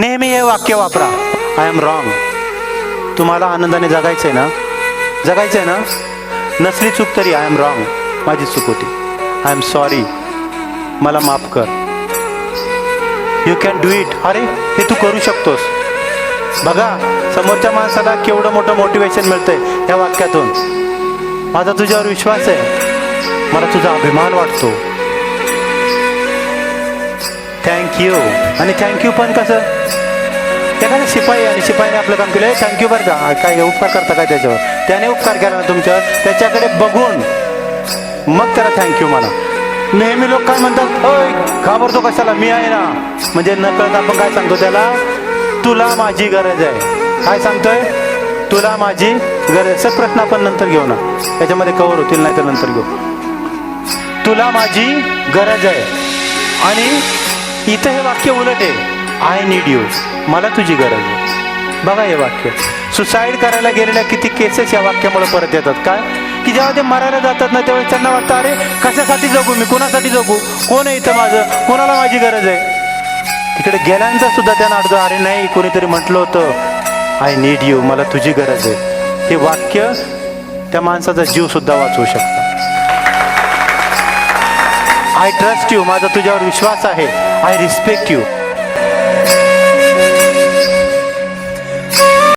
नेहमी हे वाक्य वापरा. आय एम रॉंग तुम्हाला आनंदाने जगायचं आहे ना? जगायचं आहे ना? नसली चूक तरी आय एम रॉंग माझी चूक होती. आय एम सॉरी मला माफ कर. यू कॅन डू इट अरे हे तू करू शकतोस. बघा समोरच्या माणसाला केवढं मोठं मोटिवेशन मिळतंय या वाक्यातून. माझा तुझ्यावर विश्वास आहे. मला तुझा अभिमान वाटतो. थँक्यू आणि थँक्यू पण कसं? एखादा शिपाई आणि शिपाईने आपलं काम केलं थँक्यू बरं का. काय उपकार करता काय त्याच्यावर? त्याने उपकार केला ना तुमच्यावर? त्याच्याकडे बघून मग त्याला थँक्यू म्हणा. नेहमी लोक काय म्हणतात ओय घाबरतो कशाला? मी आहे ना. म्हणजे नकळत आपण काय सांगतो त्याला? तुला माझी गरज आहे. काय सांगतोय? तुला माझी गरज. सर प्रश्न आपण नंतर घेऊ ना. त्याच्यामध्ये कवर होतील नाही तर नंतर घेऊ. तुला माझी गरज आहे. आणि इथं हे वाक्य उलट आहे. आय नीड यू मला तुझी गरज आहे. बघा हे वाक्य. सुसाईड करायला गेलेल्या किती केसेस या वाक्यामुळे परत येतात. काय की जेव्हा ते मरायला जातात ना तेव्हा त्यांना वाटतं अरे कशासाठी जगू मी? कोणासाठी जगू? कोण आहे इथं माझं? कोणाला माझी गरज आहे? तिकडे गेल्यानंतर सुद्धा त्यांना अडचण अरे नाही कोणीतरी म्हटलं होतं. आय नीड यू मला तुझी गरज आहे. हे वाक्य त्या माणसाचा जीव सुद्धा वाचवू शकतं आय ट्रस्ट यू माझा तुझ्यावर विश्वास आहे. I respect you